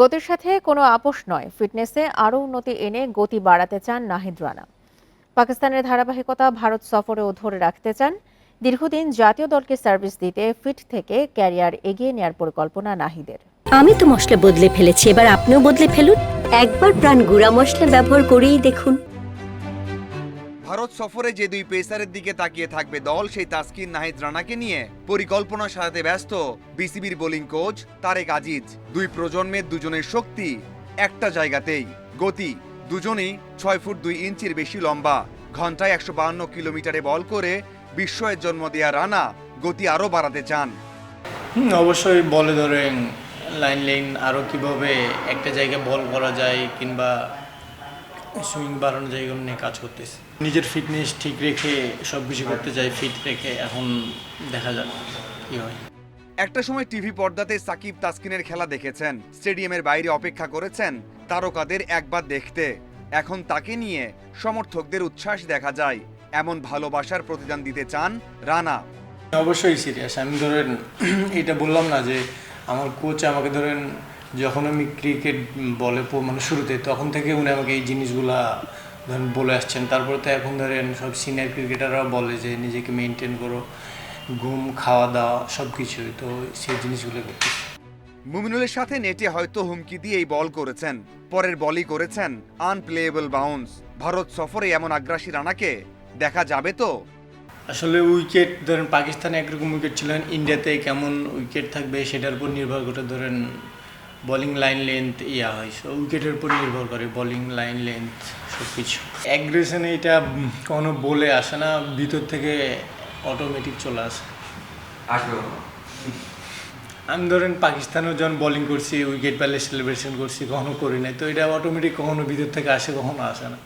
গতির সাথে কোনো আপোষ নয়। ফিটনেসে আরও উন্নতি এনে গতি বাড়াতে চান নাহিদ রানা। পাকিস্তানের ধারাবাহিকতা ভারত সফরেও ধরে রাখতে চান। দীর্ঘদিন জাতীয় দলকে সার্ভিস দিতে ফিট থেকে ক্যারিয়ার এগিয়ে নেয়ার পরিকল্পনা নাহিদের। আমি তো মশলা বদলে ফেলেছি, এবার আপনিও বদলে ফেলুন। একবার প্রাণ গুঁড়া মশলা ব্যবহার করেই দেখুন। ভারত সফরে যে দুই পেসারের দিকে তাকিয়ে থাকবে দল, সেই তাসকিন নাহিদ রানাকে নিয়ে পরিকল্পনা সাজাতে ব্যস্ত বিসিবির বোলিং কোচ তারেক আজিজ। দুই প্রজন্মের দুজনের শক্তি একটা জায়গাতেই। গতি দুজনেই ছয় ফুট দুই ইঞ্চির বেশি লম্বা। ঘন্টায় একশো বাহান্ন কিলোমিটারে বল করে বিস্ময়ের জন্ম দেয়া রানা গতি আরও বাড়াতে চান। অবশ্যই বলে ধরেন লাইন লাইন আরও কীভাবে একটা জায়গায় বল করা যায় কিংবা সুইং বাড়ানো যায় এগুলো নিয়ে কাজ করতেছে। নিজের ফিটনেস ঠিক রেখে সব কিছু করতে চাই ফিট রেখে এখন দেখা যাক কী হয়। একটা সময় টিভি পর্দাতে সাকিব তাসকিনের খেলা দেখেছেন স্টেডিয়ামের বাইরে অপেক্ষা করেছেন তারকাদের একবার দেখতে। এখন তাকে নিয়ে সমর্থকদের উচ্ছ্বাস দেখা যায় এমন ভালোবাসার প্রতিদান দিতে চান রানা। অবশ্যই সিরিয়াস আমি ধরেন এটা বললাম না যে আমার কোচ আমাকে ধরেন যখন আমি ক্রিকেট বলে মানে শুরুতে তখন থেকে উনি আমাকে এই জিনিসগুলা ধরেন বলে আসছেন। তারপরে তো এখন ধরেন সব সিনিয়র ক্রিকেটাররা বলে যে নিজেকে মেনটেন করো ঘুম খাওয়া দাওয়া সব কিছুই তো সেই জিনিসগুলো মুমিনুলের সাথে নেটে হয়তো হুমকি দিয়ে এই বল করেছেন। পরের বলই করেছেন আনপ্লেয়েবল বাউন্স ভারত সফরে এমন আগ্রাসী রানাকে দেখা যাবে তো? আসলে উইকেট ধরেন পাকিস্তানে একরকম উইকেট ছিলেন ইন্ডিয়াতে কেমন উইকেট থাকবে সেটার উপর নির্ভর করে ধরেন বোলিং লাইন লেন্থ ইয়া হয় সো উইকেটের উপর নির্ভর করে বোলিং লাইন লেন্থ সব কিছু অ্যাগ্রেশনে এটা কোনো বলে আসে না ভিতর থেকে অটোমেটিক চলে আসে। আমি ধরেন পাকিস্তানেও যখন বোলিং করছি উইকেট পেলে সেলিব্রেশন করছি কখনো করি নাই তো এটা অটোমেটিক কখনো ভিতর থেকে আসে কখনো আসে না।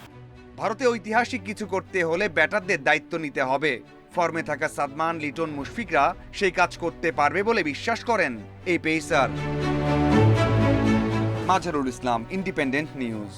ভারতে ঐতিহাসিক কিছু করতে হলে ব্যাটারদের দায়িত্ব নিতে হবে। ফর্মে থাকা সাদমান লিটন মুশফিকরা সেই কাজ করতে পারবে বলে বিশ্বাস করেন এই pacer মাঝারুল ইসলাম ইন্ডিপেন্ডেন্ট নিউজ